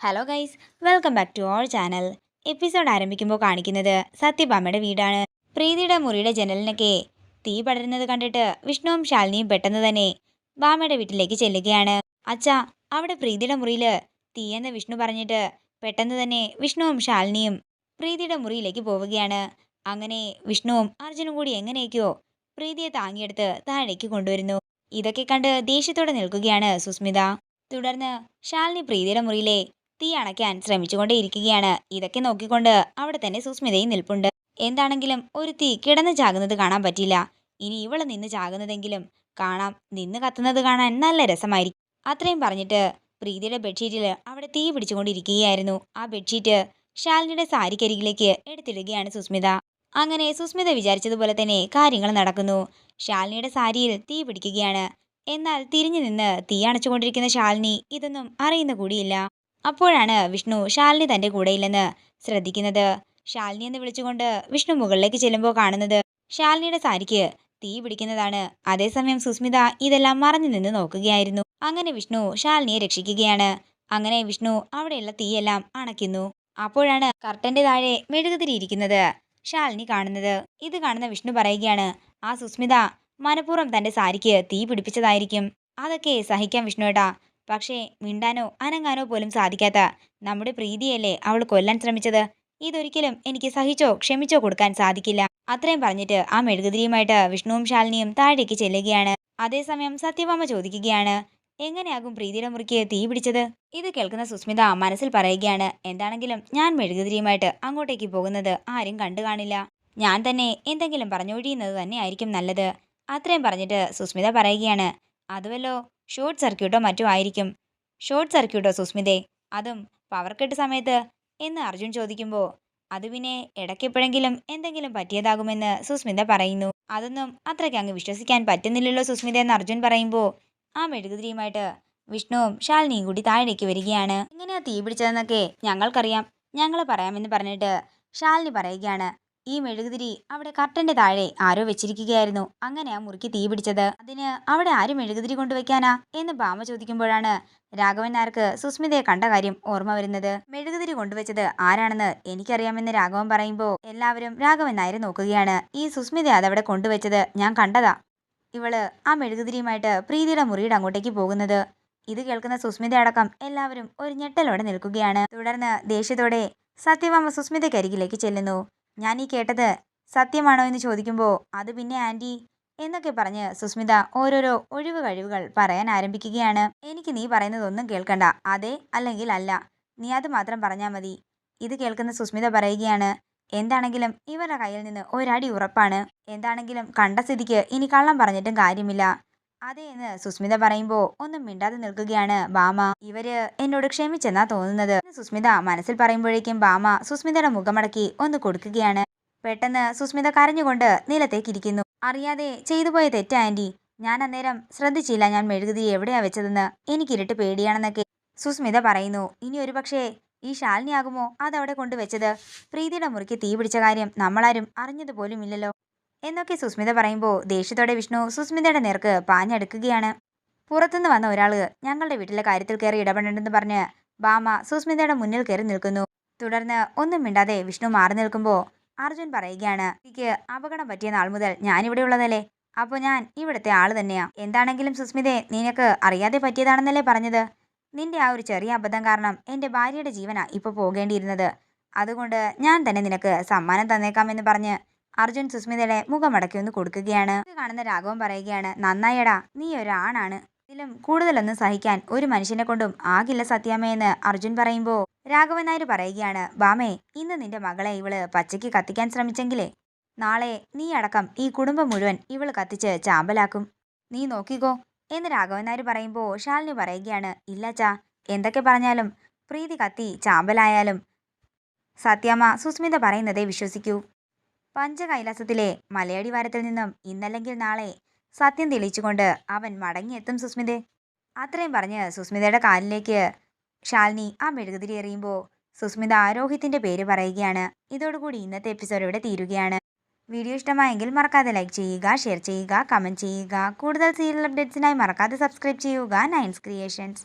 Hello guys welcome back to our channel episode ആരംഭിക്കുമ്പോൾ കാണിക്കുന്നത് സത്യഭാമയുടെ വീടാണ്. പ്രീതിയുടെ മുറിയുടെ ജനലിനൊക്കെ തീ പടരുന്നത് കണ്ടിട്ട് വിഷ്ണുവും ശാലിനിയും പെട്ടെന്ന് തന്നെ ഭാമയുടെ വീട്ടിലേക്ക് ചെല്ലുകയാണ്. അച്ഛാ അവിടെ പ്രീതിയുടെ മുറിയിൽ തീയെന്ന് വിഷ്ണു പറഞ്ഞിട്ട് പെട്ടെന്ന് തന്നെ വിഷ്ണുവും ശാലിനിയും പ്രീതിയുടെ മുറിയിലേക്ക് പോവുകയാണ്. അങ്ങനെ വിഷ്ണുവും അർജുനും കൂടി എങ്ങനെയൊക്കെയോ പ്രീതിയെ താങ്ങിയെടുത്ത് താഴേക്ക് കൊണ്ടുവരുന്നു. ഇതൊക്കെ കണ്ട് ദേഷ്യത്തോടെ നിൽക്കുകയാണ് സുസ്മിത. തുടർന്ന് ശാലിനി പ്രീതിയുടെ മുറിയിലെ തീ അണയ്ക്കാൻ ശ്രമിച്ചുകൊണ്ടേയിരിക്കുകയാണ്. ഇതൊക്കെ നോക്കിക്കൊണ്ട് അവിടെ തന്നെ സുസ്മിതയും നിൽപ്പുണ്ട്. എന്താണെങ്കിലും ഒരു തീ കിടന്ന് ചാകുന്നത് കാണാൻ പറ്റില്ല. ഇനി ഇവൾ നിന്ന് ചാകുന്നതെങ്കിലും കാണാം. നിന്ന് കത്തുന്നത് കാണാൻ നല്ല രസമായിരിക്കും. അത്രയും പറഞ്ഞിട്ട് പ്രീതിയുടെ ബെഡ്ഷീറ്റിൽ അവിടെ തീ പിടിച്ചുകൊണ്ടിരിക്കുകയായിരുന്നു. ആ ബെഡ്ഷീറ്റ് ശാലിനിയുടെ സാരിക്കരികിലേക്ക് എടുത്തിടുകയാണ് സുസ്മിത. അങ്ങനെ സുസ്മിത വിചാരിച്ചതുപോലെ തന്നെ കാര്യങ്ങൾ നടക്കുന്നു. ശാലിനിയുടെ സാരിയിൽ തീ പിടിക്കുകയാണ്. എന്നാൽ തിരിഞ്ഞു നിന്ന് തീ അണച്ചുകൊണ്ടിരിക്കുന്ന ശാലിനി ഇതൊന്നും അറിയുന്ന കൂടിയില്ല. അപ്പോഴാണ് വിഷ്ണു ശാലിനി തന്റെ കൂടെയില്ലെന്ന് ശ്രദ്ധിക്കുന്നത്. ശാലിനി എന്ന് വിളിച്ചുകൊണ്ട് വിഷ്ണു മുകളിലേക്ക് ചെല്ലുമ്പോൾ കാണുന്നത് ശാലിനിയുടെ സാരിക്ക് തീ പിടിക്കുന്നതാണ്. അതേസമയം സുസ്മിത ഇതെല്ലാം മറഞ്ഞു നിന്ന് നോക്കുകയായിരുന്നു. അങ്ങനെ വിഷ്ണു ശാലിനിയെ രക്ഷിക്കുകയാണ്. അങ്ങനെ വിഷ്ണു അവിടെയുള്ള തീയെല്ലാം അണയ്ക്കുന്നു. അപ്പോഴാണ് കർട്ടന്റെ താഴെ മെഴുകുതിരിയിരിക്കുന്നത് ശാലിനി കാണുന്നത്. ഇത് കാണുന്ന വിഷ്ണു പറയുകയാണ് ആ സുസ്മിത മനഃപൂർവം തന്റെ സാരിക്ക് തീ പിടിപ്പിച്ചതായിരിക്കും. അതൊക്കെ സഹിക്കാം വിഷ്ണുവേട്ടാ. പക്ഷേ മിണ്ടാനോ അനങ്ങാനോ പോലും സാധിക്കാത്ത നമ്മുടെ പ്രീതിയല്ലേ അവൾ കൊല്ലാൻ ശ്രമിച്ചത്? ഇതൊരിക്കലും എനിക്ക് സഹിച്ചോ ക്ഷമിച്ചോ കൊടുക്കാൻ സാധിക്കില്ല. അത്രയും പറഞ്ഞിട്ട് ആ മെഴുകുതിരിയുമായിട്ട് വിഷ്ണുവും ശാലിനിയും താഴേക്ക് ചെല്ലുകയാണ്. അതേസമയം സത്യഭാമ ചോദിക്കുകയാണ് എങ്ങനെയാകും പ്രീതിയുടെ മുറിക്ക് തീ പിടിച്ചത്? ഇത് കേൾക്കുന്ന സുസ്മിത മനസ്സിൽ പറയുകയാണ് എന്താണെങ്കിലും ഞാൻ മെഴുകുതിരിയുമായിട്ട് അങ്ങോട്ടേക്ക് പോകുന്നത് ആരും കണ്ടു കാണില്ല. ഞാൻ തന്നെ എന്തെങ്കിലും പറഞ്ഞൊഴിയുന്നത് തന്നെയായിരിക്കും നല്ലത്. അത്രയും പറഞ്ഞിട്ട് സുസ്മിത പറയുകയാണ് അതുവല്ലോ ഷോർട്ട് സർക്യൂട്ടോ മറ്റോ ആയിരിക്കും ഷോർട്ട് സർക്യൂട്ടോ സുസ്മിതേ അതും പവർ കട്ട് സമയത്ത്? എന്ന് അർജുൻ ചോദിക്കുമ്പോൾ അത് പിന്നെ ഇടയ്ക്കെപ്പോഴെങ്കിലും എന്തെങ്കിലും പറ്റിയതാകുമെന്ന് സുസ്മിത പറയുന്നു. അതൊന്നും അത്രയ്ക്ക് അങ്ങ് വിശ്വസിക്കാൻ പറ്റുന്നില്ലല്ലോ സുസ്മിത എന്ന് അർജുൻ പറയുമ്പോൾ ആ മെഴുകുതിരിയുമായിട്ട് വിഷ്ണുവും ശാലിനിയും കൂടി താഴേക്ക് വരികയാണ്. എങ്ങനെയാ തീ പിടിച്ചതെന്നൊക്കെ ഞങ്ങൾക്കറിയാം. ഞങ്ങൾ പറയാമെന്ന് പറഞ്ഞിട്ട് ശാലിനി പറയുകയാണ്. ഈ മെഴുകുതിരി അവിടെ കർട്ടന്റെ താഴെ ആരോ വെച്ചിരിക്കുകയായിരുന്നു. അങ്ങനെ ആ മുറിക്ക് തീ പിടിച്ചത്. അതിന് അവിടെ ആരും മെഴുകുതിരി കൊണ്ടുവയ്ക്കാനാ? എന്ന് ഭാമ ചോദിക്കുമ്പോഴാണ് രാഘവൻ നായർക്ക് സുസ്മിതയെ കണ്ട കാര്യം ഓർമ്മ വരുന്നത്. മെഴുകുതിരി കൊണ്ടുവച്ചത് ആരാണെന്ന് എനിക്കറിയാമെന്ന് രാഘവൻ പറയുമ്പോൾ എല്ലാവരും രാഘവൻ നായരെ നോക്കുകയാണ്. ഈ സുസ്മിത അതവിടെ കൊണ്ടുവച്ചത് ഞാൻ കണ്ടതാ. ഇവൾ ആ മെഴുകുതിരിയുമായിട്ട് പ്രീതിയുടെ മുറിയുടെ അങ്ങോട്ടേക്ക് പോകുന്നത്. ഇത് കേൾക്കുന്ന സുസ്മിത അടക്കം എല്ലാവരും ഒരു ഞെട്ടലോടെ നിൽക്കുകയാണ്. തുടർന്ന് ദേഷ്യത്തോടെ സത്യഭാമ സുസ്മിതയ്ക്കരികിലേക്ക് ചെല്ലുന്നു. ഞാൻ ഈ കേട്ടത് സത്യമാണോ എന്ന് ചോദിക്കുമ്പോൾ അത് പിന്നെ ആന്റി എന്നൊക്കെ പറഞ്ഞ് സുസ്മിത ഓരോരോ ഒഴിവ് കഴിവുകൾ പറയാൻ ആരംഭിക്കുകയാണ്. എനിക്ക് നീ പറയുന്നതൊന്നും കേൾക്കണ്ട. അതെ അല്ലെങ്കിൽ അല്ല. നീ അത് മാത്രം പറഞ്ഞാൽ മതി. ഇത് കേൾക്കുന്ന സുസ്മിത പറയുകയാണ് എന്താണെങ്കിലും ഇവരുടെ കയ്യിൽ നിന്ന് ഒരടി ഉറപ്പാണ്. എന്താണെങ്കിലും കണ്ട സ്ഥിതിക്ക് ഇനി കള്ളം പറഞ്ഞിട്ടും കാര്യമില്ല. അതെ എന്ന് സുസ്മിത പറയുമ്പോൾ ഒന്നും മിണ്ടാതെ നിൽക്കുകയാണ് ബാമ. ഇവർ എന്നോട് ക്ഷമിച്ചെന്നാ തോന്നുന്നത് സുസ്മിത മനസ്സിൽ പറയുമ്പോഴേക്കും ബാമ സുസ്മിതയുടെ മുഖമടക്കി ഒന്ന് കൊടുക്കുകയാണ്. പെട്ടെന്ന് സുസ്മിത കരഞ്ഞുകൊണ്ട് നിലത്തേക്കിരിക്കുന്നു അറിയാതെ ചെയ്തു പോയ തെറ്റാ ഞാൻ അന്നേരം ശ്രദ്ധിച്ചില്ല ഞാൻ മെഴുകുതിരി എവിടെയാ വെച്ചതെന്ന്. എനിക്കിരുട്ട് പേടിയാണെന്നൊക്കെ സുസ്മിത പറയുന്നു. ഇനി ഒരു പക്ഷേ ഈ ശാലിനിയാകുമോ? അതവിടെ കൊണ്ടുവച്ചത്. പ്രീതിയുടെ മുറിക്ക് തീ പിടിച്ച കാര്യം നമ്മളാരും അറിഞ്ഞതുപോലും ഇല്ലല്ലോ എന്നൊക്കെ സുസ്മിത പറയുമ്പോൾ ദേഷ്യത്തോടെ വിഷ്ണു സുസ്മിതയുടെ നേർക്ക് പാഞ്ഞെടുക്കുകയാണ്. പുറത്തുനിന്ന് വന്ന ഒരാൾ ഞങ്ങളുടെ വീട്ടിലെ കാര്യത്തിൽ കയറി ഇടപെടേണ്ടെന്ന് പറഞ്ഞ് ബാമ സുസ്മിതയുടെ മുന്നിൽ കയറി നിൽക്കുന്നു. തുടർന്ന് ഒന്നും മിണ്ടാതെ വിഷ്ണു മാറി നിൽക്കുമ്പോൾ അർജുൻ പറയുകയാണ് എനിക്ക് അപകടം പറ്റിയ നാൾ മുതൽ ഞാനിവിടെ ഉള്ളതല്ലേ? അപ്പോൾ ഞാൻ ഇവിടുത്തെ ആൾ തന്നെയാ. എന്താണെങ്കിലും സുസ്മിതയെ നിനക്ക് അറിയാതെ പറ്റിയതാണെന്നല്ലേ പറഞ്ഞത്? നിന്റെ ആ ഒരു ചെറിയ അബദ്ധം കാരണം എന്റെ ഭാര്യയുടെ ജീവനാ ഇപ്പോൾ പോകേണ്ടിയിരുന്നത്. അതുകൊണ്ട് ഞാൻ തന്നെ നിനക്ക് സമ്മാനം തന്നേക്കാമെന്ന് പറഞ്ഞ് അർജുൻ സുസ്മിതയുടെ മുഖമടക്കി ഒന്ന് കൊടുക്കുകയാണ്. ഇത് കാണുന്ന രാഘവൻ പറയുകയാണ് നന്നായടാ നീ ഒരാണാണ്. ഇതിലും കൂടുതലൊന്നും സഹിക്കാൻ ഒരു മനുഷ്യനെ കൊണ്ടും ആകില്ല സത്യാമ്മയെന്ന് അർജുൻ പറയുമ്പോൾ രാഘവൻ നായർ പറയുകയാണ് ബാമേ ഇന്ന് നിന്റെ മകളെ ഇവൾ പച്ചയ്ക്ക് കത്തിക്കാൻ ശ്രമിച്ചെങ്കിലേ നാളെ നീ അടക്കം ഈ കുടുംബം മുഴുവൻ ഇവൾ കത്തിച്ച് ചാമ്പലാക്കും. നീ നോക്കിക്കോ എന്ന് രാഘവൻ നായർ പറയുമ്പോൾ ശാലിനി പറയുകയാണ് ഇല്ല ചാ എന്തൊക്കെ പറഞ്ഞാലും പ്രീതി കത്തി ചാമ്പലായാലും സത്യാമ്മ സുസ്മിത പറയുന്നതേ വിശ്വസിക്കൂ. പഞ്ചകൈലാസത്തിലെ മലയാടി വാരത്തിൽ നിന്നും ഇന്നല്ലെങ്കിൽ നാളെ സത്യം തെളിയിച്ചുകൊണ്ട് അവൻ മടങ്ങിയെത്തും സുസ്മിതെ. അത്രയും പറഞ്ഞ് സുസ്മിതയുടെ കാലിലേക്ക് ശാലിനി ആ മെഴുകുതിരി എറിയുമ്പോൾ സുസ്മിത ആരോഹിത്തിന്റെ പേര് പറയുകയാണ്. ഇതോടുകൂടി ഇന്നത്തെ എപ്പിസോഡ് ഇവിടെ തീരുകയാണ്. വീഡിയോ ഇഷ്ടമായെങ്കിൽ മറക്കാതെ ലൈക്ക് ചെയ്യുക ഷെയർ ചെയ്യുക കമന്റ് ചെയ്യുക. കൂടുതൽ സീരിയൽ അപ്ഡേറ്റ്സിനായി മറക്കാതെ സബ്സ്ക്രൈബ് ചെയ്യുക. നയൻസ് ക്രിയേഷൻസ്